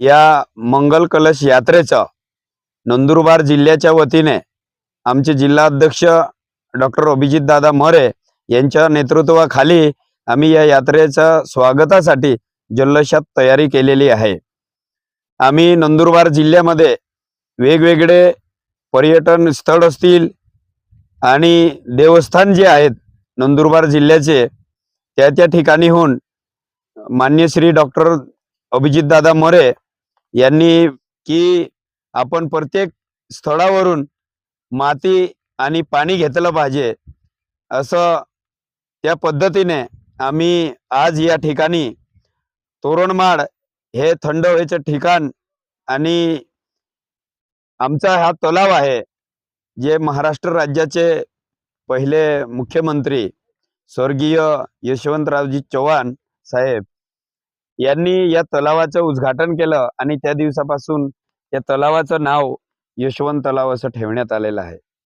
या मंगल कलश यात्रेचं नंदुरबार जिल्ह्याच्या वतीने आमचे जिल्हाध्यक्ष डॉक्टर अभिजित दादा मोरे यांच्या नेतृत्वाखाली आम्ही या यात्रेच्या स्वागतासाठी जल्लोषात तयारी केलेली आहे. आम्ही नंदुरबार जिल्ह्यामध्ये वेगवेगळे पर्यटन स्थळ असतील आणि देवस्थान जे आहेत नंदुरबार जिल्ह्याचे त्या त्या ठिकाणीहून मान्य श्री डॉक्टर अभिजितदादा मोरे यांनी की आपण प्रत्येक स्थळावरून माती आणि पाणी घेतलं पाहिजे. असं त्या पद्धतीने आम्ही आज या ठिकाणी तोरणमाळ हे थंड हवेचं ठिकाण आणि आमचा हा तलाव आहे जे महाराष्ट्र राज्याचे पहिले मुख्यमंत्री स्वर्गीय यशवंतरावजी चव्हाण साहेब यांनी या तलावाचं उद्घाटन केलं आणि त्या दिवसापासून या तलावाचं नाव यशवंत तलाव असं ठेवण्यात आलेलं आहे.